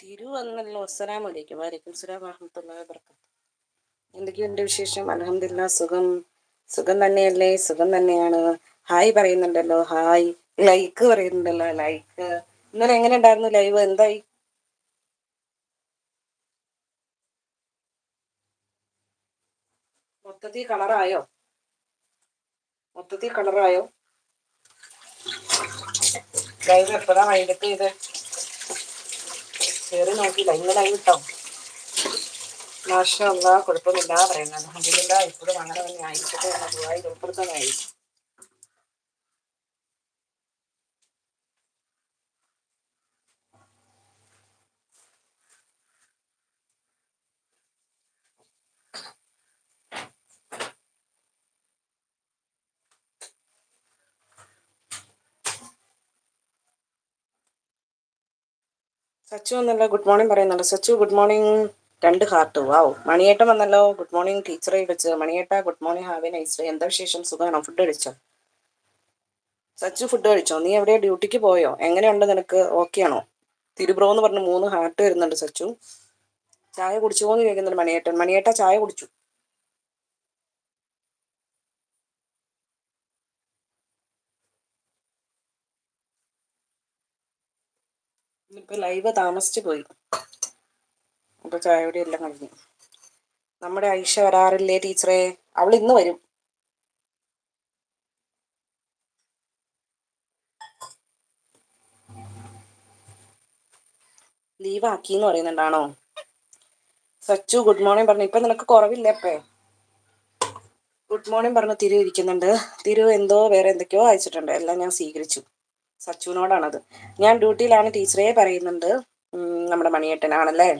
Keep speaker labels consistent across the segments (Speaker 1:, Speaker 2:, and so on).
Speaker 1: തിരു അസ്സലാം വലൈക്കും വലൈക്കും സ്ലാം വറഹമത്തുള്ളാഹി വബറകാത്ത് എന്തൊക്കെയുണ്ട് വിശേഷം? അലഹമില്ല സുഖം. സുഖം തന്നെയല്ലേ? സുഖം തന്നെയാണ്. ഹായ് പറയുന്നുണ്ടല്ലോ. ഹായ്. ലൈക്ക് പറയുന്നുണ്ടല്ലോ. ലൈക്ക്. ഇന്നലെ എങ്ങനെ ഉണ്ടായിരുന്നു ലൈവ്? എന്തായി? മൊത്തത്തിൽ കളറായോ? മൊത്തത്തിൽ കളറായോ? ലൈവ് എപ്പോഴാ വൈകിട്ട് ചെയ്ത് കയറി നോക്കിയില്ല. ഇന്നലായി കിട്ടോ മാഷല്ല കുഴപ്പമില്ല പറയുന്നത്. അതിലില്ല ഇപ്പോഴും അങ്ങനെ തന്നെ ആയിരിക്കട്ടെ എന്ന ദുബായി ഉൾപ്പെടുത്താനായി സച്ചു എന്നല്ല ഗുഡ് മോർണിംഗ് പറയുന്നുണ്ട്. Sachu good morning. രണ്ട് ഹാർട്ട്. വാവ് മണിയേട്ടൻ വന്നല്ലോ. ഗുഡ് മോർണിംഗ് ടീച്ചറെ വിളിച്ച് മണിയേട്ട good morning have. A nice day. എന്താ വിശേഷം? സുഖമാണോ? ഫുഡ് കഴിച്ചോ? സച്ചു ഫുഡ് കഴിച്ചോ? നീ എവിടെയാ? ഡ്യൂട്ടിക്ക് പോയോ? എങ്ങനെയുണ്ട് നിനക്ക്? ഓക്കെ ആണോ? തിരുബ്രോ എന്ന് പറഞ്ഞ് മൂന്ന് ഹാർട്ട് വരുന്നുണ്ട് സച്ചു. ചായ കുടിച്ചോ എന്ന് ചോദിക്കുന്നുണ്ട് മണിയേട്ടൻ. മണിയേട്ട ചായ കുടിച്ചു. ഇപ്പൊ ലൈവ് താമസിച്ചു പോയി. അപ്പൊ ചായയുടെ എല്ലാം കഴിഞ്ഞു. നമ്മുടെ ഐഷ വരാറില്ലേ ടീച്ചറെ? അവൾ ഇന്ന് വരും. ലീവ് ആക്കി എന്ന് പറയുന്നുണ്ടാണോ? സച്ചു ഗുഡ് മോർണിംഗ് പറഞ്ഞു. ഇപ്പൊ നിനക്ക് കുറവില്ലേ അപ്പേ ഗുഡ് മോർണിംഗ് പറഞ്ഞു തിരു ഇരിക്കുന്നുണ്ട്. തിരു എന്തോ വേറെ എന്തൊക്കെയോ അയച്ചിട്ടുണ്ട്. എല്ലാം ഞാൻ സ്വീകരിച്ചു. സച്ചുവിനോടാണത്. ഞാൻ ഡ്യൂട്ടിയിലാണ് ടീച്ചറെ പറയുന്നുണ്ട്. നമ്മുടെ മണിയേട്ടനാണല്ലേ?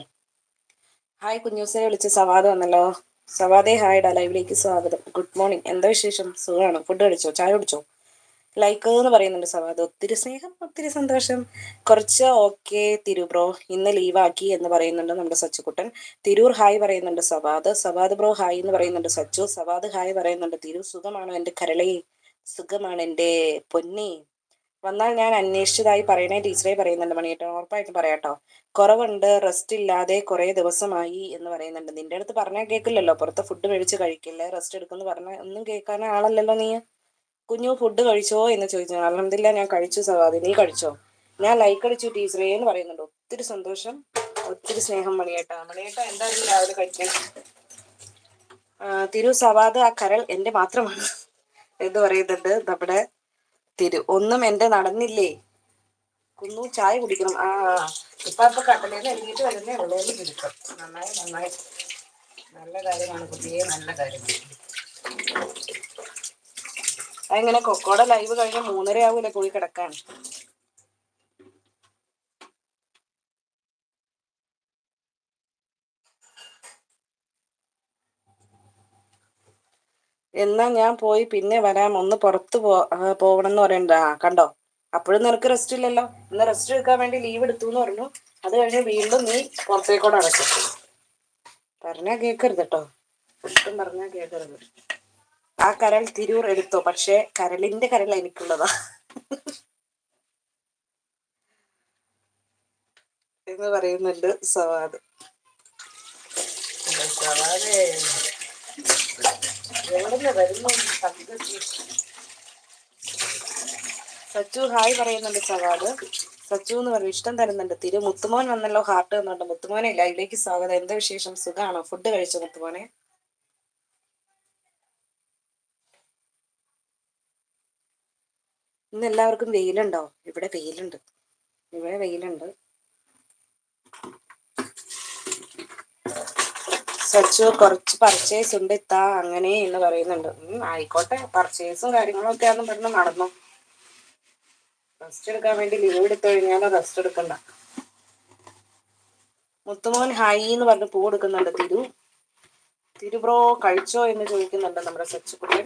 Speaker 1: ഹായ് കുഞ്ഞൂസിനെ വിളിച്ച് സവാദ് വന്നല്ലോ. സവാദേ ഹായ് ഡാ ലൈവിലേക്ക് സ്വാഗതം. Good morning. എന്താ വിശേഷം? സുഖമാണ് ഫുഡ് കഴിച്ചോ? ചായ കുടിച്ചോ? ലൈക്ക് എന്ന് പറയുന്നുണ്ട് സവാദ്. ഒത്തിരി സ്നേഹം ഒത്തിരി സന്തോഷം. കുറച്ച് ഓക്കെ തിരു ബ്രോ ഇന്ന് ലീവാക്കി എന്ന് പറയുന്നുണ്ട് നമ്മുടെ സച്ചുകുട്ടൻ തിരൂർ ഹായ് പറയുന്നുണ്ട് സവാദ്. സവാദ് ബ്രോ ഹായ് എന്ന് പറയുന്നുണ്ട് സച്ചു. സവാദ് ഹായ് പറയുന്നുണ്ട്. തിരു സുഖമാണോ എന്റെ കരളേ? സുഖമാണ് എന്റെ പൊന്നി. വന്നാൽ ഞാൻ അന്വേഷിച്ചതായി പറയണേ ടീച്ചറെ പറയുന്നുണ്ട് മണിയേട്ടൻ. ഉറപ്പായിട്ടും പറയാട്ടോ. കുറവുണ്ട് റെസ്റ്റ് ഇല്ലാതെ കുറെ ദിവസമായി എന്ന് പറയുന്നുണ്ട്. നിന്റെ അടുത്ത് പറഞ്ഞാൽ കേൾക്കില്ലല്ലോ പുറത്ത് ഫുഡ് മേടിച്ച് കഴിക്കില്ല? റെസ്റ്റ് എടുക്കുന്നു പറഞ്ഞാൽ ഒന്നും കേൾക്കാൻ ആളല്ലല്ലോ നീ. കുഞ്ഞു ഫുഡ് കഴിച്ചോ എന്ന് ചോദിച്ചു. അലഹമില്ല ഞാൻ കഴിച്ചു സവാദി. നീ കഴിച്ചോ? ഞാൻ ലൈക്ക് അടിച്ചു ടീച്ചറേ എന്ന് പറയുന്നുണ്ട്. ഒത്തിരി സന്തോഷം ഒത്തിരി സ്നേഹം മണിയേട്ട. മണിയേട്ട എന്തായാലും രാവിലെ കഴിക്കാൻ തിരു സവാദ് ആ കരൾ എന്റെ മാത്രമാണ്. എന്ന് പറയുന്നുണ്ട്. നമ്മുടെ തിരു ഒന്നും എന്റെ നടന്നില്ലേ? കുന്നു ചായ കുടിക്കണം. ആ ഇപ്പൊ ഇപ്പൊ കടലേന്ന് എഴുതിയിട്ട് വരുന്നേ ഉള്ളേന്ന് ചുരുക്കം നന്നായി നന്നായി. നല്ല കാര്യമാണ് കുട്ടിയെ നല്ല കാര്യമാണ് അതെങ്ങനെ കൊക്കോടെ ലൈവ് കഴിഞ്ഞ മൂന്നര ആവൂലേ പോയി കിടക്കാൻ? എന്നാ ഞാൻ പോയി പിന്നെ വരാം. ഒന്ന് പുറത്ത് പോ പോകണം എന്ന് പറയണ്ട? ആ കണ്ടോ? അപ്പോഴും നിനക്ക് റെസ്റ്റ് ഇല്ലല്ലോ. ഇന്ന് റെസ്റ്റ് എടുക്കാൻ വേണ്ടി ലീവ് എടുത്തു എന്ന് പറഞ്ഞു. അത് കഴിഞ്ഞ് വീണ്ടും നീ പുറത്തേക്കോട് അടക്കും പറഞ്ഞാ കേക്കരുത് കേട്ടോ ഒട്ടും പറഞ്ഞാ കേക്കരുത്. ആ കരൾ തിരൂർ എടുത്തോ? പക്ഷെ കരളിന്റെ കരൾ എനിക്കുള്ളതാ. എന്ന് പറയുന്നുണ്ട് സവാദ്. സവാദേ. സച്ചു ഹായ് പറയുന്നുണ്ട് സവാദ്. സച്ചു എന്ന് പറയും ഇഷ്ടം തരുന്നുണ്ട്. തിരു മുത്തുമോൻ വന്നല്ലോ ഹാർട്ട് എന്നുണ്ട്. മുത്തുമോനെ ലൈവിലേക്ക് സ്വാഗതം. എന്താ വിശേഷം? സുഖാണോ? ഫുഡ് കഴിച്ചോ മുത്തുമോനെ? ഇന്ന് എല്ലാവർക്കും വെയിലുണ്ടോ? ഇവിടെ വെയിലുണ്ട്. ഇവിടെ വെയിലുണ്ട്. സച്ചു കുറച്ച് പർച്ചേസ് ഉണ്ട് ഇത്താ അങ്ങനെ എന്ന് പറയുന്നുണ്ട്. ആയിക്കോട്ടെ. പർച്ചേസും കാര്യങ്ങളും ഒക്കെ ആണെന്ന് പറഞ്ഞ് നടന്നു. റെസ്റ്റ് എടുക്കാൻ വേണ്ടി ലീവ് എടുത്തു കഴിഞ്ഞാൽ റെസ്റ്റ് എടുക്കണ്ട. മുത്തുമോൻ ഹൈ എന്ന് പറഞ്ഞ് പൂ കൊടുക്കുന്നുണ്ട്. തിരു തിരുബ്രോ കഴിച്ചോ എന്ന് ചോദിക്കുന്നുണ്ട് നമ്മുടെ സച്ചുക്കുട്ടൻ.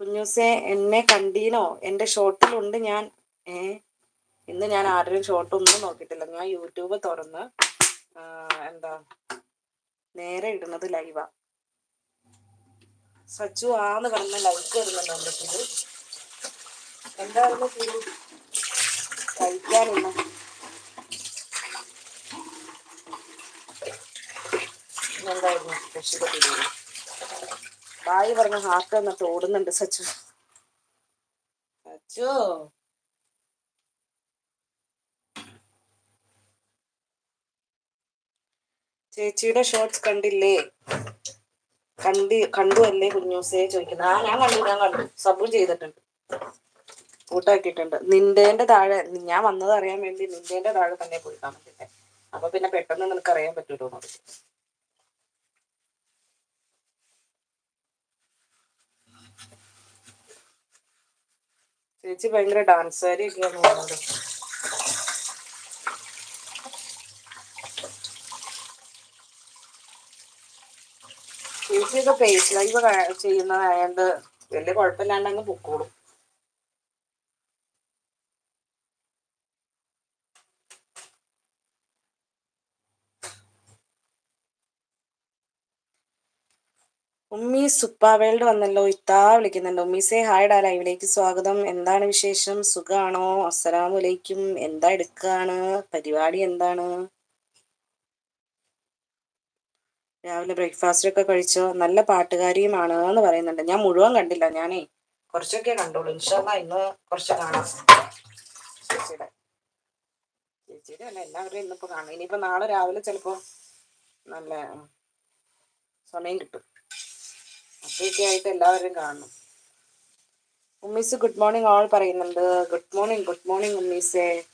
Speaker 1: കുഞ്ഞൂസെ എന്നെ കണ്ടീനോ? എന്റെ ഷോട്ടിലുണ്ട് ഞാൻ. ഏ ഇന്ന് ഞാൻ ആരുടെയും ഷോട്ടൊന്നും നോക്കിയിട്ടില്ല. ഞാൻ യൂട്യൂബ് തുറന്ന് എന്താ? നേരെ ഇടുന്നത് ലൈവാ സച്ചു ആന്ന് പറഞ്ഞ ലൈക്ക് ഇടുന്നുണ്ടോ ഇത് എന്തായിരുന്നു ബിരിയാണി ബായി പറഞ്ഞ ഹാക്ക് എന്നിട്ട് ഓടുന്നുണ്ട് സച്ചു. സച്ചു? ചേച്ചിയുടെ ഷോർട്സ് കണ്ടില്ലേ? കണ്ടി കണ്ടു അല്ലേ കുഞ്ഞൂസേ ചോദിക്കുന്നത് ആ ഞാൻ കണ്ടു ഞാൻ കണ്ടു. സബും ചെയ്തിട്ടുണ്ട്. കൂട്ടാക്കിയിട്ടുണ്ട്. നിന്റേന്റെ താഴെ ഞാൻ വന്നത് അറിയാൻ വേണ്ടി നിന്റേന്റെ താഴെ തന്നെ പോയി കാണുന്നില്ലേ അപ്പൊ പിന്നെ പെട്ടെന്ന് നിനക്ക് അറിയാൻ പറ്റൂലോ ചേച്ചി ഭയങ്കര ഡാൻസുകാരിയൊക്കെയാണ് തോന്നുന്നത്. ചേച്ചിയൊക്കെ ഫേസ് ലൈവ് ചെയ്യുന്നതായത് വലിയ കുഴപ്പമില്ലാണ്ടങ്ങ് പൊക്കോളും. ഉമ്മി സുപ്പ വേൾഡ് വന്നല്ലോ. ഇത്താ വിളിക്കുന്നുണ്ട്. ഉമ്മീസേ ഹായ് ഡാ ലൈവിലേക്ക്. സ്വാഗതം. എന്താണ് വിശേഷം? സുഖാണോ? അസ്സലാമലൈക്കും എന്താ എടുക്കാണ്? പരിപാടി എന്താണ്? രാവിലെ ബ്രേക്ക്ഫാസ്റ്റൊക്കെ കഴിച്ചോ നല്ല പാട്ടുകാരിയുമാണ് എന്ന് പറയുന്നുണ്ട്. ഞാൻ മുഴുവൻ കണ്ടില്ല ഞാനേ. കുറച്ചൊക്കെ കണ്ടോളൂ. ഇൻഷാല്ല ഇന്ന് കുറച്ച് കാണാം. ചേച്ചിയുടെ. ചേച്ചിയുടെ അല്ല എല്ലാവരുടെയും ഇന്നിപ്പോ കാണാം. ഇനിയിപ്പോ നാളെ രാവിലെ ചിലപ്പോ നല്ല സമയം കിട്ടും. അപ്പോഴൊക്കെ ആയിട്ട് എല്ലാവരും കാണണം. ഉമ്മീസ് ഗുഡ് മോർണിംഗ് ആൾ പറയുന്നുണ്ട്. ഗുഡ് മോർണിംഗ് ഗുഡ് മോർണിംഗ് ഉമ്മീസേ.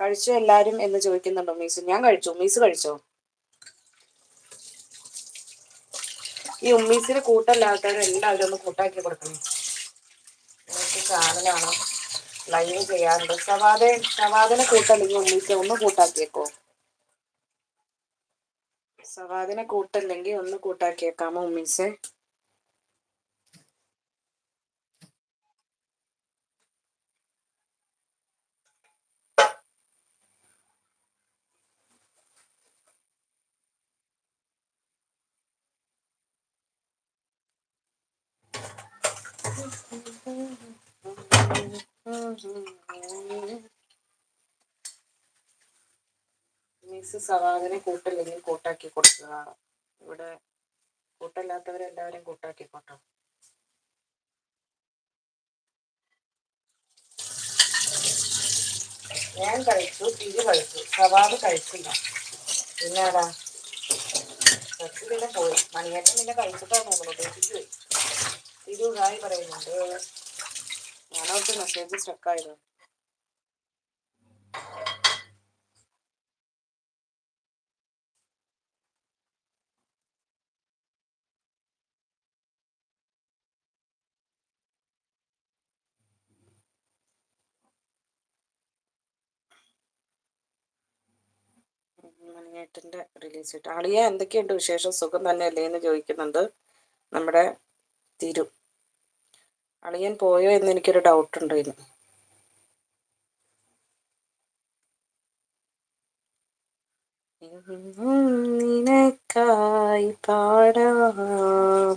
Speaker 1: കഴിച്ചോ എല്ലാരും എന്ന് ചോദിക്കുന്നുണ്ട് ഉമ്മീസ്. ഞാൻ കഴിച്ചു. ഉമ്മീസ് കഴിച്ചോ? ഈ ഉമ്മീസിന് കൂട്ടല്ലാത്തവരും എല്ലാവരും ഒന്ന് കൂട്ടാക്കി കൊടുക്കണം. എനിക്ക് ചാനലാണ് ലൈവ് ചെയ്യാറുണ്ട്. സവാദ സവാദിനെ കൂട്ടല്ലെങ്കിൽ ഉമ്മീസ്? ഒന്ന് കൂട്ടാക്കിയേക്കോ. സവാദിനെ കൂട്ടല്ലെങ്കിൽ ഒന്ന് കൂട്ടാക്കിയേക്കാമോ ഉമ്മീസേ. മിസ് സവാദിനെ കൂട്ടില്ലെങ്കിൽ കൂട്ടാക്കി കൊടുക്കുക. ഇവിടെ കൂട്ടല്ലാത്തവരെല്ലാവരും കൂട്ടാക്കിക്കോട്ടോ ഞാൻ കഴിച്ചു തിരി കഴിച്ചു സവാദ് കഴിച്ചില്ല. പിന്നെടാ പിന്നെ പോയി. മണിയേറ്റം പിന്നെ കഴിച്ചിട്ടാണ് നമ്മൾ ഹായ് പറയുന്നുണ്ട്. ഞാനോട്ട് മെസ്സേജ് സ്റ്റക്കായത് മണിയേട്ടന്റെ റിലീസ് ആളിയ എന്തൊക്കെയുണ്ട് വിശേഷം? സുഖം തന്നെയല്ലേ എന്ന് ചോദിക്കുന്നുണ്ട്. നമ്മുടെ തിരു അളിയൻ പോയോ എന്ന് എനിക്കൊരു ഡൗട്ട് ഉണ്ട് ഇന്ന് നിനക്കായി പാടാം.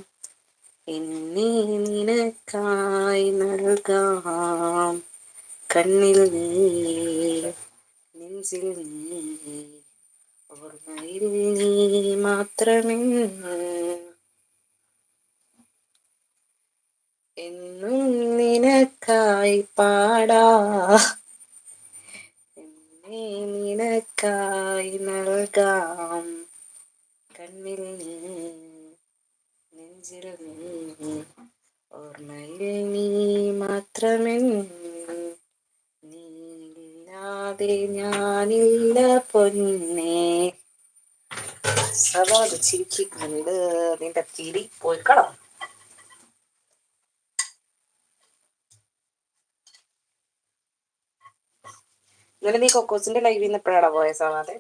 Speaker 1: എന്നെ നിനക്കായി നൽകാം. കണ്ണിൽ നെഞ്ചിൽ ഓർമ്മയിൽ നീ മാത്രമേ എന്നും നിനക്കായി പാടാ. എന്നെ നിനക്കായി നൽകാം. കണ്ണിൽ നെഞ്ചിൽ ഓർമ്മയിൽ നീ മാത്രമേ നീയില്ലാതെ ഞാനില്ല പൊന്നെ. സവാദ് ചിരിക്കുന്നുണ്ട് നിന്റെ തിരി പോയിക്കളാം. ഇന്നലെ നീ കൊക്കോസിന്റെ ലൈവിൽ നിന്ന് എപ്പോഴാണ് പോയ സാവാതെ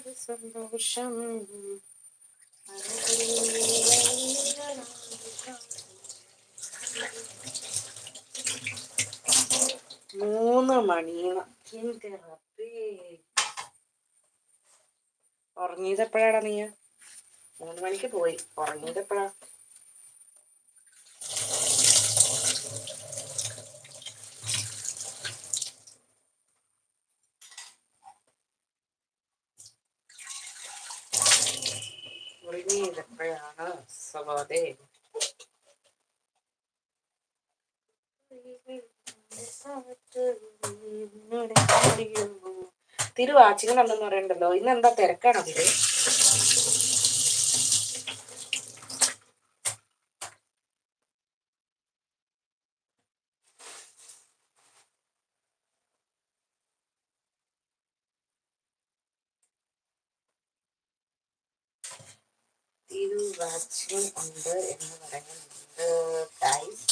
Speaker 1: ഒരുപാട് സന്തോഷം. മൂന്ന് മണിയാണ്. എന്റെ റബ്ബേ ഉറങ്ങിയത് എപ്പോഴാടാ നീ മൂന്ന് മണിക്ക് പോയി. ഉറങ്ങിയത് എപ്പോഴാ ഉറങ്ങിയത് എപ്പോഴാണ് സവാദേ തിരു ഉണ്ടെന്ന് പറയണ്ടല്ലോ. ഇന്ന് എന്താ തിരക്കാണോ തിരു തിരു വാച്ചിങ് ഉണ്ട് എന്ന് പറയുന്നുണ്ട് guys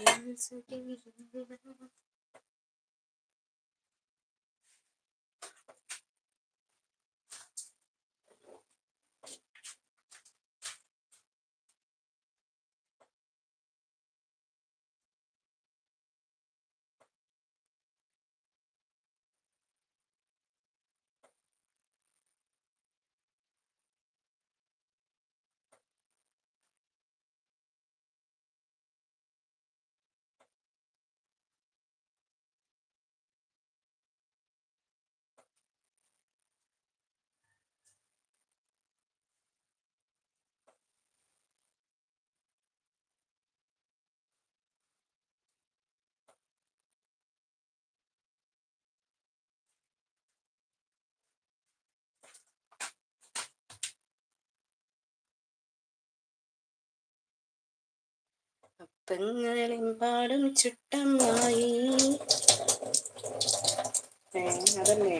Speaker 1: Yes, I can be 吗 അപ്പങ്ങളെമ്പാടും ചുട്ടമായി ഏ അതല്ലേ?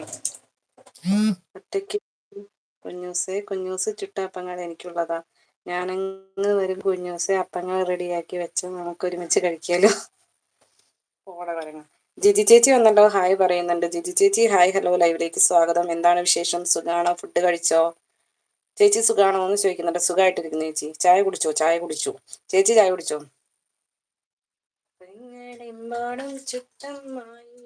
Speaker 1: ഒറ്റയ്ക്ക് കുഞ്ഞൂസേ കുഞ്ഞൂസ് ചുട്ടപ്പങ്ങൾ എനിക്കുള്ളതാ. ഞാനങ്ങ് വരും കുഞ്ഞൂസെ അപ്പങ്ങൾ റെഡിയാക്കി വെച്ച് നമുക്ക് ഒരുമിച്ച് കഴിക്കാലോ. ഓടെ പറയുന്നു ജിജി ചേച്ചി വന്നല്ലോ ഹായ് പറയുന്നുണ്ട്. ജിജി ചേച്ചി ഹായ് ഹലോ ലൈവിലേക്ക് സ്വാഗതം. എന്താണ് വിശേഷം? സുഖാണോ? ഫുഡ് കഴിച്ചോ? ചേച്ചി സുഖാണോ എന്ന് ചോദിക്കുന്നുണ്ട്. സുഖമായിട്ടിരിക്കുന്നു ചേച്ചി. ചായ കുടിച്ചോ? ചായ കുടിച്ചു. ചേച്ചി ചായ കുടിച്ചോ? പെങ്ങളെമ്പാടും ചുട്ടമായി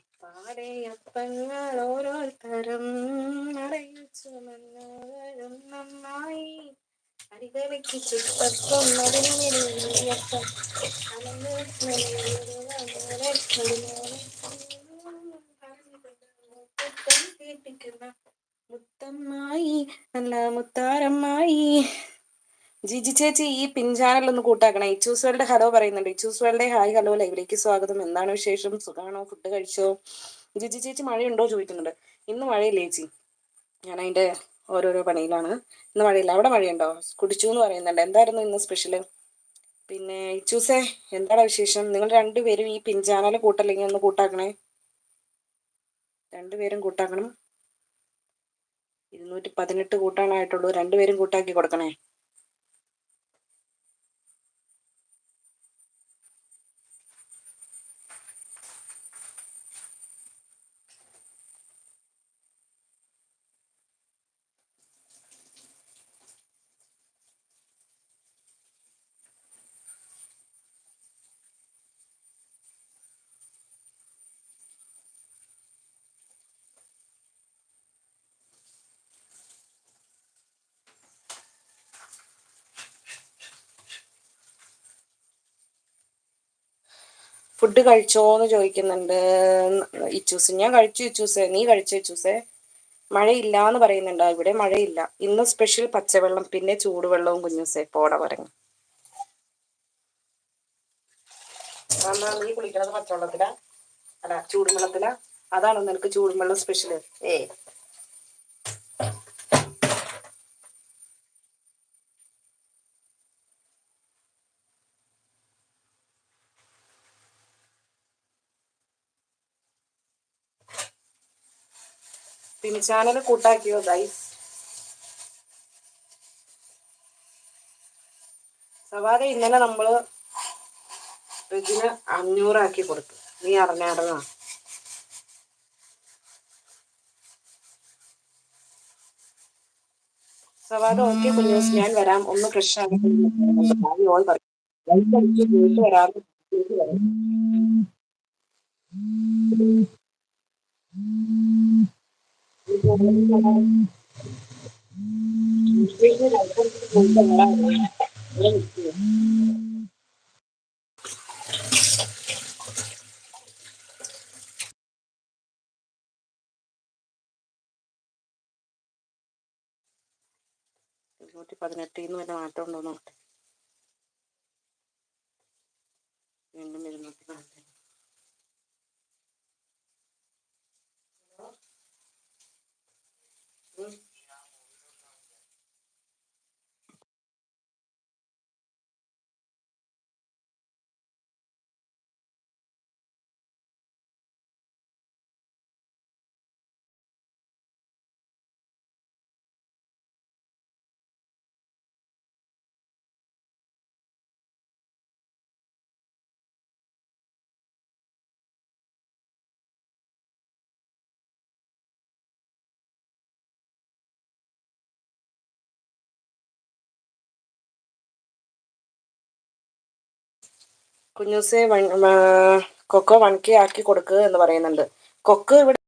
Speaker 1: അപ്പാടെ അപ്പങ്ങൾ ഓരോരുത്തരും അറിയിച്ചു നന്നായി. അരികളിക്ക് ചുട്ടപ്പം അതിനപ്പം കേട്ടിക്കുന്ന മുത്തമ്മായി നല്ല മുത്താരമ്മായി ജിജി ചേച്ചി ഈ പിൻചാനൽ ഒന്ന് കൂട്ടാക്കണേ. ഇച്ചൂസ് വേൾഡ് ഹലോ പറയുന്നുണ്ട്. ഇച്ചൂസ് വേൾഡ് ഹായ് ഹലോ ലൈവിലേക്ക് സ്വാഗതം. എന്താണ് വിശേഷം? സുഖമാണോ ഫുഡ് കഴിച്ചോ? ജിജി ചേച്ചി മഴയുണ്ടോ ചോദിക്കുന്നുണ്ട്. ഇന്ന് മഴയില്ല ചേച്ചി? ഞാൻ അതിന്റെ ഓരോരോ പണിയിലാണ്. ഇന്ന് മഴയില്ല. അവിടെ മഴയുണ്ടോ? കുടിച്ചു എന്ന് പറയുന്നുണ്ട്. എന്തായിരുന്നു ഇന്ന് സ്പെഷ്യൽ പിന്നെ ഇച്ചൂസേ എന്താണ് വിശേഷം? നിങ്ങൾ രണ്ടുപേരും ഈ പിൻചാനൽ കൂട്ടല്ലെങ്കിൽ ഒന്ന് കൂട്ടാക്കണേ. രണ്ടുപേരും കൂട്ടാക്കണം. ഇരുന്നൂറ്റി പതിനെട്ട് കൂട്ടാനായിട്ടുള്ളൂ രണ്ടുപേരും കൂട്ടാക്കി കൊടുക്കണേ. ഫുഡ് കഴിച്ചോന്ന് ചോദിക്കുന്നുണ്ട്. ഇച്ചൂസ് ഞാൻ കഴിച്ചു ഇച്ചൂസേ നീ കഴിച്ചു ഇച്ചൂസേ? മഴയില്ല എന്ന് പറയുന്നുണ്ട് ഇവിടെ മഴയില്ല. ഇന്ന് സ്പെഷ്യൽ പച്ചവെള്ളം പിന്നെ ചൂടുവെള്ളവും കുഞ്ഞൂസേ പോട പറഞ്ഞു നീ കുളിക്കണത് പച്ചവെള്ളത്തിലാ? അല്ല ചൂടുവെള്ളത്തിലാ? അതാണോ നിനക്ക് ചൂടുവെള്ളം സ്പെഷ്യൽ ഏ പിന്നെ ചാനൽ കൂട്ടാക്കിയോ? ഗൈസ് സവാദ ഇന്നലെ നമ്മൾ ഫ്രിഡ്ജിന് അഞ്ഞൂറാക്കി കൊടുത്തു. നീ അറിഞ്ഞാടുന്ന സവാദ ഓക്കെ കുഞ്ഞോസ് ഞാൻ വരാം. ഒന്ന് ഫ്രഷ് ആക്കി വരാം ഇരുന്നൂറ്റി പതിനെട്ടിന്ന് വല്ല മാറ്റം ഉണ്ടോ നോക്കട്ടെ. വീണ്ടും ഇരുന്നൂറ്റി പതിനെട്ട് കുഞ്ഞൂസെ കൊക്കോ വൺ കെ ആക്കി കൊടുക്കുക എന്ന് പറയുന്നുണ്ട്. കൊക്ക് ഇവിടെ